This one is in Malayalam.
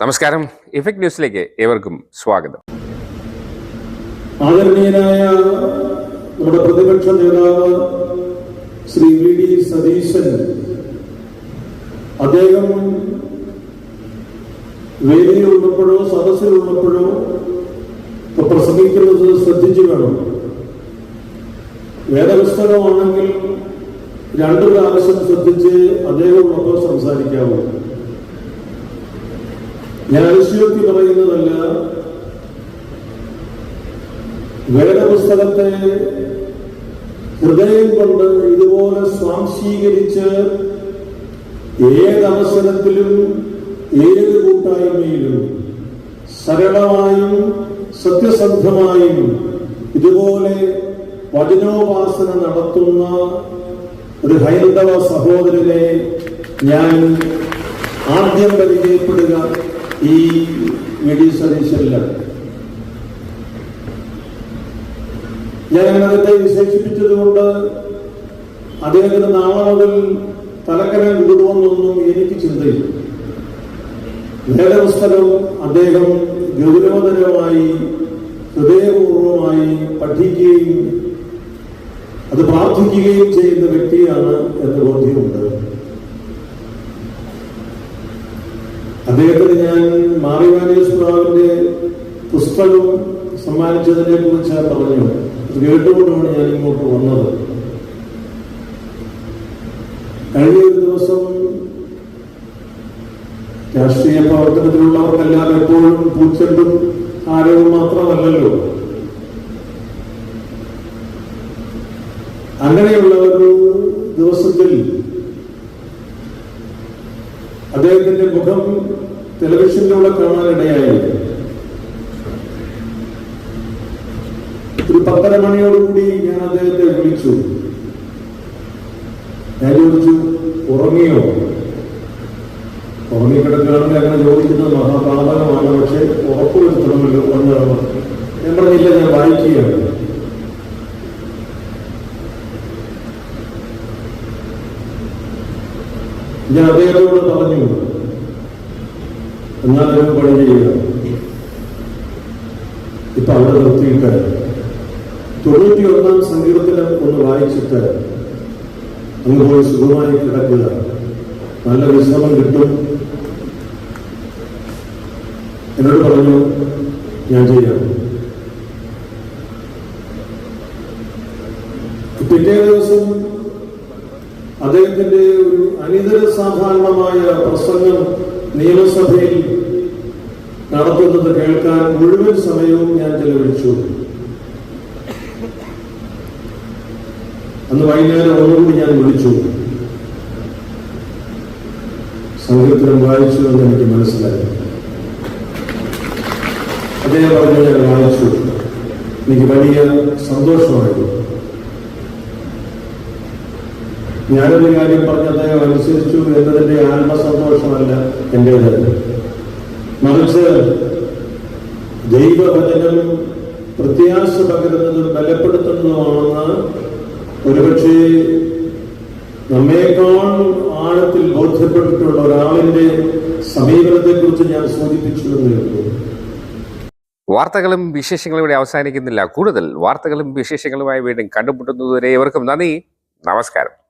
നമസ്കാരം. ഇഫക്ട് ന്യൂസിലേക്ക് ഏവർക്കും സ്വാഗതം. ആദരണീയനായ നമ്മുടെ പ്രതിപക്ഷ നേതാവ് ശ്രീ വി ഡി സതീശൻ അദ്ദേഹം വേദിയിലുള്ളപ്പോഴോ സദസ്സിലുള്ളപ്പോഴോ പ്രസംഗിക്കുന്നത് ശ്രദ്ധിച്ചു വേണം. വേദപുസ്തകമാണെങ്കിൽ രണ്ടു പ്രാവശ്യം ശ്രദ്ധിച്ച് അദ്ദേഹത്തോടൊപ്പം സംസാരിക്കാവൂ. ഞാൻ അതിശയോക്തി പറയുന്നതല്ല. വേദപുസ്തകത്തെ ഹൃദയം കൊണ്ട് ഇതുപോലെ സ്വാംശീകരിച്ച് ഏതവസരത്തിലും ഏത് കൂട്ടായ്മയിലും സരളമായും സത്യസന്ധമായും ഇതുപോലെ വചനോപാസന നടത്തുന്ന ഒരു ഹൈന്ദവ സഹോദരനെ ഞാൻ ആദ്യം പരിചയപ്പെടുക ഈ വി സതീശനിലാണ് ഞാൻ അദ്ദേഹത്തെ വിശേഷിപ്പിച്ചത് കൊണ്ട് അദ്ദേഹത്തിന് നാളെ മുതൽ തലക്കനം വിടുമെന്നൊന്നും എനിക്ക് ചിന്തയില്ല. വേദപുസ്തകം അദ്ദേഹം ഗൗരവതരമായി ഹൃദയപൂർവമായി പഠിക്കുകയും അത് പ്രാർത്ഥിക്കുകയും ചെയ്യുന്ന വ്യക്തിയാണ് എന്ന് ബോധ്യമുണ്ട്. അദ്ദേഹത്തിന് ഞാൻ പ്രാവിന്റെ പുസ്തകം സമ്മാനിച്ചതിനെ കുറിച്ച് പറഞ്ഞു. അത് കേട്ടുകൊണ്ടാണ് ഞാൻ ഇങ്ങോട്ട് വന്നത്. കഴിഞ്ഞ ഒരു ദിവസം രാഷ്ട്രീയ പ്രവർത്തനത്തിലുള്ളവർക്കെല്ലാം എപ്പോഴും പൂച്ചെണ്ടും ആരവും മാത്രമല്ലല്ലോ. അങ്ങനെയുള്ള ദിവസത്തിൽ അദ്ദേഹത്തിന്റെ മുഖം ടെലിവിഷനിലൂടെ കാണാനിടയായി ഒരു പത്തര മണിയോടുകൂടി ഞാൻ അദ്ദേഹത്തെ വിളിച്ചു. ഞാൻ ചോദിച്ചു ഉറങ്ങിയോ? ഉറങ്ങിക്കിടക്കുകയാണെങ്കിൽ അങ്ങനെ ചോദിക്കുന്നത് മഹാപാതകമാണ് പക്ഷെ ഉറപ്പുവരുത്തണമല്ലോ എന്നാണ്. ഞാൻ പറഞ്ഞില്ല ഞാൻ വായിക്കുകയാണ്. ഞാൻ അദ്ദേഹത്തോട് പറഞ്ഞു. എന്നാൽ ഒരു പണി ചെയ്യുക. ഇപ്പൊ അവിടെ നിർത്തിയിട്ട് തൊണ്ണൂറ്റി ഒന്നാം സങ്കീർത്തനം ഒന്ന് വായിച്ചിട്ട് അങ്ങ് പോയി സുഖമായി കിടക്കുക. നല്ല വിശ്രമം കിട്ടും. എന്നോട് പറഞ്ഞു ഞാൻ ചെയ്യാം. പിറ്റേ ദിവസം അദ്ദേഹത്തിന്റെ ഒരു അനിതര സാധാരണമായ പ്രസംഗം നിയമസഭയിൽ നടത്തുന്നത് കേൾക്കാൻ മുഴുവൻ സമയവും ഞാൻ ചെലവഴിച്ചു. അന്ന് വൈകുന്നേരം ഒന്നുകൂടി ഞാൻ വിളിച്ചു. സങ്കീർത്തനം വായിച്ചു എന്ന് എനിക്ക് മനസ്സിലായി. അദ്ദേഹം പറഞ്ഞു ഞാൻ വായിച്ചു. എനിക്ക് വലിയ സന്തോഷമായിരുന്നു. ഞാനൊരു കാര്യം പറഞ്ഞ അദ്ദേഹം അനുസരിച്ചു എന്നതിന്റെ ആത്മസന്തോഷമല്ല എന്റേത്. മറിച്ച് ദൈവവചനം പ്രത്യാശ പകരുന്നതും ബലപ്പെടുത്തുന്നതുമാണെന്ന് ഒരുപക്ഷെ നമ്മേക്കാൾ ആഴത്തിൽ ബോധ്യപ്പെട്ടിട്ടുള്ള ഒരാളിന്റെ സമീപനത്തെ കുറിച്ച് ഞാൻ സൂചിപ്പിച്ചു എന്ന് കേൾക്കുന്നു വാർത്തകളും വിശേഷങ്ങളും ഇവിടെ അവസാനിക്കുന്നില്ല. കൂടുതൽ വാർത്തകളും വിശേഷങ്ങളുമായി വീണ്ടും കണ്ടുമുട്ടുന്നതുവരെ ഇവർക്കും നന്ദി. നമസ്കാരം.